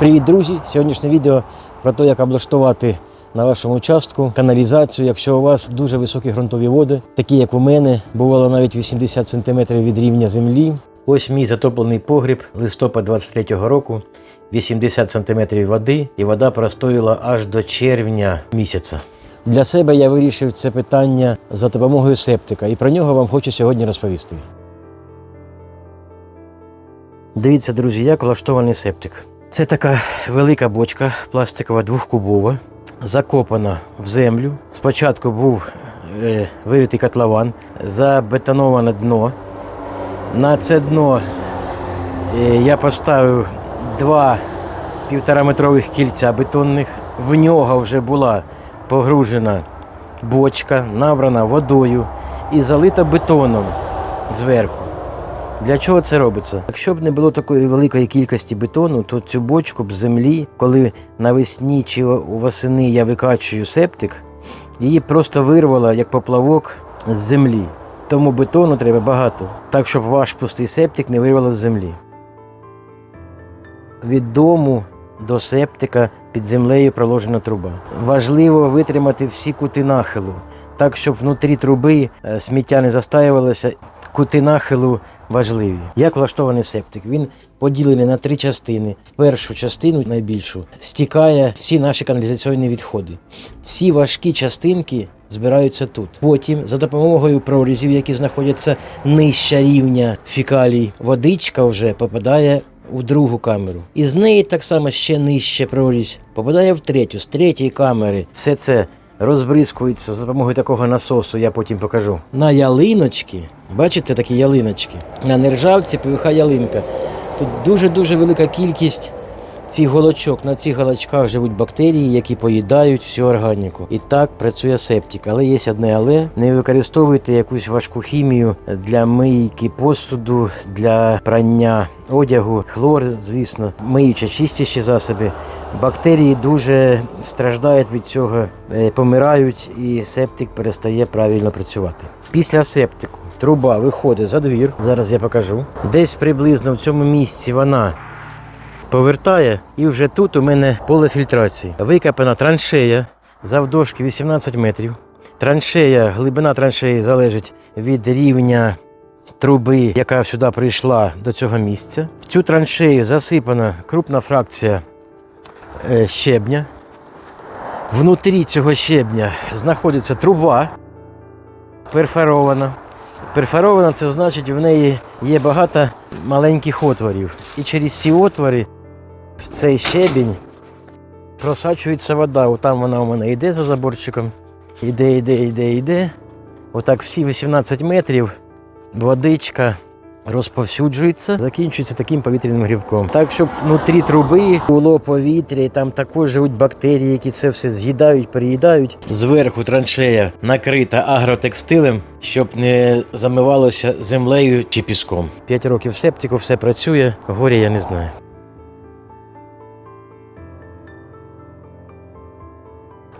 Привіт, друзі! Сьогоднішнє відео про те, як облаштувати на вашому участку каналізацію, якщо у вас дуже високі ґрунтові води, такі як у мене, бувало навіть 80 см від рівня землі. Ось мій затоплений погріб листопад 23-го року, 80 см води, і вода простоїла аж до червня місяця. Для себе я вирішив це питання за допомогою септика, і про нього вам хочу сьогодні розповісти. Дивіться, друзі, як влаштований септик. Це така велика бочка пластикова двохкубова, закопана в землю. Спочатку був е, виритий котлован, забетоноване дно. На це дно е, я поставив два півтораметрових кільця бетонних. В нього вже була погружена бочка, набрана водою і залита бетоном зверху. Для чого це робиться? Якщо б не було такої великої кількості бетону, то цю бочку б землі, коли навесні чи восени я викачую септик, її просто вирвало як поплавок з землі. Тому бетону треба багато, так щоб ваш пустий септик не вирвало з землі. Від дому до септика під землею проложена труба. Важливо витримати всі кути нахилу, так щоб внутрі труби е, сміття не застаювалося. Кути нахилу важливі. Як влаштований септик? Він поділений на три частини. В першу частину, найбільшу, стікає всі наші каналізаційні відходи. Всі важкі частинки збираються тут. Потім, за допомогою прорізів, які знаходяться нижче рівня фікалій, водичка вже попадає у другу камеру. І з неї так само ще нижче прорізь попадає в третю, з третьої камери. Все це розбризкується за допомогою такого насосу, я потім покажу. На ялиночки, бачите такі ялиночки? На нержавці ПВХ ялинка. Тут дуже-дуже велика кількість цих голочок. На цих голочках живуть бактерії, які поїдають всю органіку. І так працює септик. Але є одне але не використовуйте якусь важку хімію для мийки посуду, для прання одягу, хлор, звісно, миючі чистіші засоби. Бактерії дуже страждають від цього, е, помирають, і септик перестає правильно працювати. Після септику труба виходить за двір. Зараз я покажу. Десь приблизно в цьому місці вона повертає, і вже тут у мене поле фільтрації. Викопана траншея завдовжки 18 метрів. Траншея, глибина траншеї залежить від рівня труби, яка сюди прийшла до цього місця. В цю траншею засипана крупна фракція е, щебня. Внутрі цього щебня знаходиться труба перфорована. Перфорована це значить, в неї є багато маленьких отворів. І через ці отвори в цей щебінь просачується вода. Отам вона у мене йде за заборчиком. Йде, йде, йде, йде. Отак всі 18 метрів водичка розповсюджується, закінчується таким повітряним грибком. Так, щоб внутрі труби було повітря, і там також живуть бактерії, які це все з'їдають, переїдають. Зверху траншея накрита агротекстилем, щоб не замивалося землею чи піском. П'ять років септику, все працює, горя я не знаю.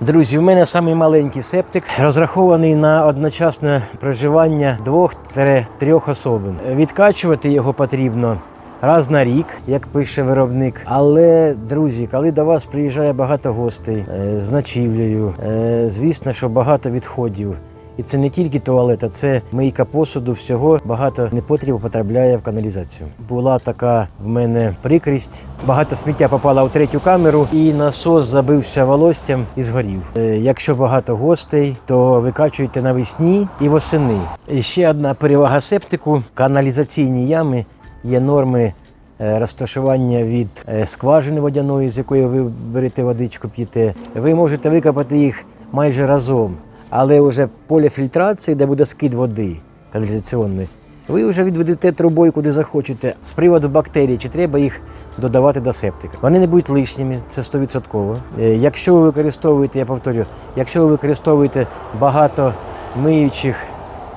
Друзі, у мене самий маленький септик, розрахований на одночасне проживання двох-трьох особин. Відкачувати його потрібно раз на рік, як пише виробник. Але, друзі, коли до вас приїжджає багато гостей е, з ночівлею, е, звісно, що багато відходів. І це не тільки туалет, а це мийка посуду, всього багато непотріб потрапляє в каналізацію. Була така в мене прикрість. Багато сміття попало в третю камеру, і насос забився волостям і згорів. Е, Якщо багато гостей, то викачуйте навесні і восени. І ще одна перевага септику: каналізаційні ями є норми. е, Розташування від е, скважини водяної, з якої ви берете водичку, п'єте. Ви можете викопати їх майже разом але вже поле фільтрації, де буде скид води каналізаційної, ви вже відведете трубою, куди захочете. З приводу бактерій, чи треба їх додавати до септика. Вони не будуть лишніми, це 100%. Е, Якщо ви використовуєте, я повторю, якщо ви використовуєте багато миючих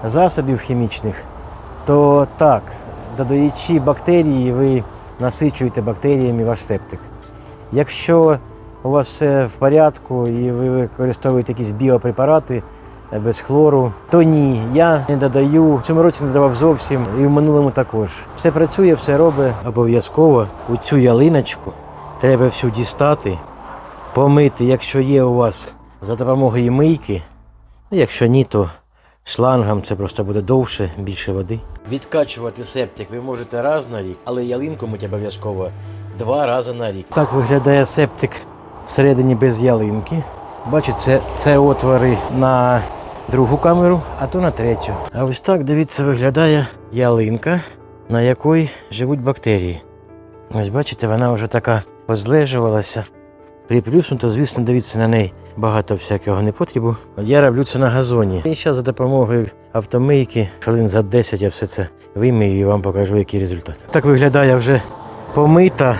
засобів хімічних, то так, додаючи бактерії, ви насичуєте бактеріями ваш септик. Якщо у вас все в порядку і ви використовуєте якісь біопрепарати е, без хлору, то ні, я не додаю. Цьому році не давав зовсім, і в минулому також. Все працює, все робить. Обов'язково у цю ялиночку треба всю дістати, помити, якщо є у вас за допомогою мийки. Ну, якщо ні, то шлангом це просто буде довше, більше води. Відкачувати септик ви можете раз на рік, але ялинку мить обов'язково два рази на рік. Так виглядає септик всередині без ялинки. Бачите, це, це отвори на другу камеру, а то на третю. А ось так, дивіться, виглядає ялинка, на якій живуть бактерії. Ось бачите, вона вже така позлежувалася. Приплюснуто, звісно, дивіться на неї багато всякого непотрібу. От Я роблю це на газоні. І зараз за допомогою автомийки, хвилин за 10 я все це вимию і вам покажу, який результат. Так виглядає вже помита.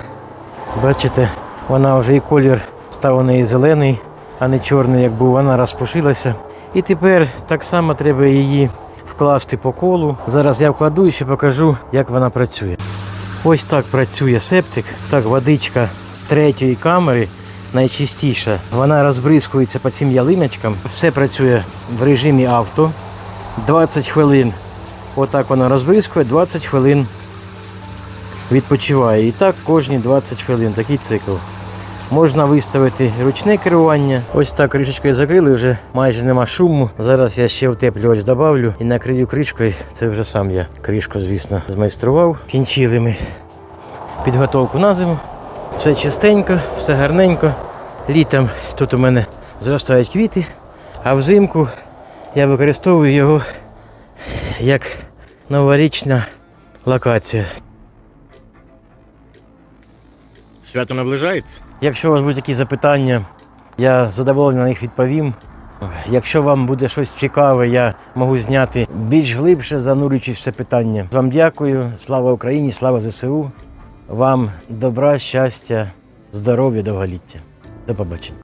Бачите, вона вже і колір став у неї зелений, а не чорний, як був. Вона розпушилася. І тепер так само треба її вкласти по колу. Зараз я вкладу і ще покажу, як вона працює. Ось так працює септик. Так, водичка з третьої камери найчистіша. Вона розбризкується по цим ялиночкам. Все працює в режимі авто. 20 хвилин. Отак вона розбризкує, 20 хвилин відпочиває. І так кожні 20 хвилин. Такий цикл. Можна виставити ручне керування. Ось так кришечкою закрили, вже майже нема шуму. Зараз я ще утеплювач добавлю і накрию кришкою. Це вже сам я кришку, звісно, змайстрував. Кінчили ми підготовку на зиму. Все чистенько, все гарненько. Літом тут у мене зростають квіти, а взимку я використовую його як новорічна локація. Свято наближається. Якщо у вас будуть якісь запитання, я задоволений на них відповім. Якщо вам буде щось цікаве, я можу зняти більш глибше, занурюючись в це питання. Вам дякую. Слава Україні, слава ЗСУ. Вам добра, щастя, здоров'я, довголіття. До побачення.